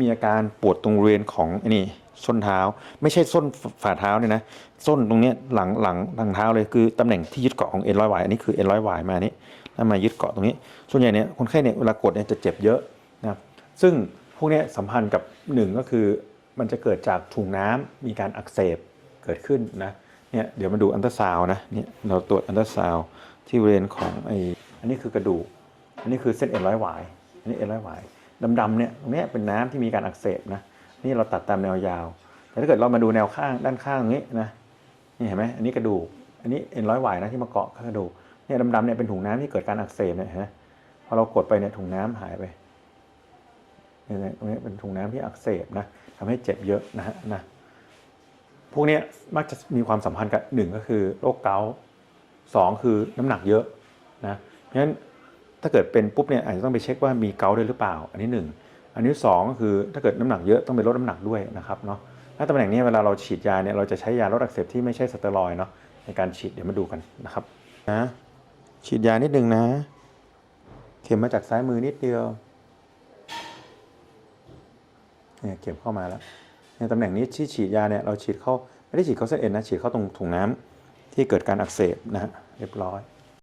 มีอาการปวดตรงบริเวณของไอ้นี่ส้นเท้า ไม่ใช่ส้นฝ่าเท้าเนี่ยนะส้นตรงเนี้ยหลังหลังหลังเท้าเลยคือตำแหน่งที่ยึดเกาะของเอ็นร้อยหวายอันนี้คือเอ็นร้อยหวายมานี่แล้วมายึดเกาะตรงนี้ ส่วนใหญ่เนี่ยคนไข้เนี่ยเวลากดเนี่ยจะเจ็บเยอะนะครับซึ่งพวกนี้สัมพันธ์กับหนึ่งก็คือมันจะเกิดจากถุงน้ำมีการอักเสบเกิดขึ้นนะเนี่ยเดี๋ยวมาดูอันตราซาวนะเนี่ยเราตรวจอันตราซาวที่บริเวณของไออันนี้คือกระดูกอันนี้คือเส้นเอ็นร้อยหวายอันนี้เอ็นร้อยหวาย ดำๆเนี่ยตรงนี้เป็นน้ำที่มีการอักเสบนะนี่เราตัดตามแนวยาว แต่ถ้าเกิดเรามาดูแนวข้างด้านข้างตรงนี้นะนี่เห็นไหมอันนี้กระดูกอันนี้เอ็นร้อยหวายนะที่มาเกาะกระดูกเนี่ยดำๆเนี่ยเป็นถุงน้ำที่เกิดการอักเสบเนี่ยเห็นไหมพอเรากดไปเนี่ยถุงน้ำหายไปเนี่ยตรงนี้เป็นถุงน้ำที่อักเสบนะทำให้เจ็บเยอะนะฮะนะพวกนี้มักจะมีความสัมพันธ์กับหนึ่งก็คือโรคเกาต์สองคือน้ำหนักเยอะนะเพราะฉะนั้น ถ้าเกิดเป็นปุ๊บเนี่ยอาจจะต้องไปเช็คว่ามีเกาด้วยหรือเปล่า อันนี้หนึ่งอันนี้สองก็คือถ้าเกิดน้ำหนักเยอะต้องไปลดน้ำหนักด้วยนะครับเนาะถ้าตำแหน่งนี้เวลาเราฉีดยาเนี่ยเราจะใช้ยาลดอักเสบที่ไม่ใช่สเตียรอยเนาะในการฉีดเดี๋ยวมาดูกันนะครับนะฉีดยานิดนึงนะ เข็มมาจากซ้ายมือนิดเดียวเนี่ยเข็มเข้ามาแล้วในตำแหน่งนี้ที่ฉีดยาเนี่ยเราฉีดเข้าไม่ได้ฉีดเข้าเส้นเอ็นนะฉีดเข้าตรงถุงน้ำที่เกิดการอักเสบนะฮะเรียบร้อย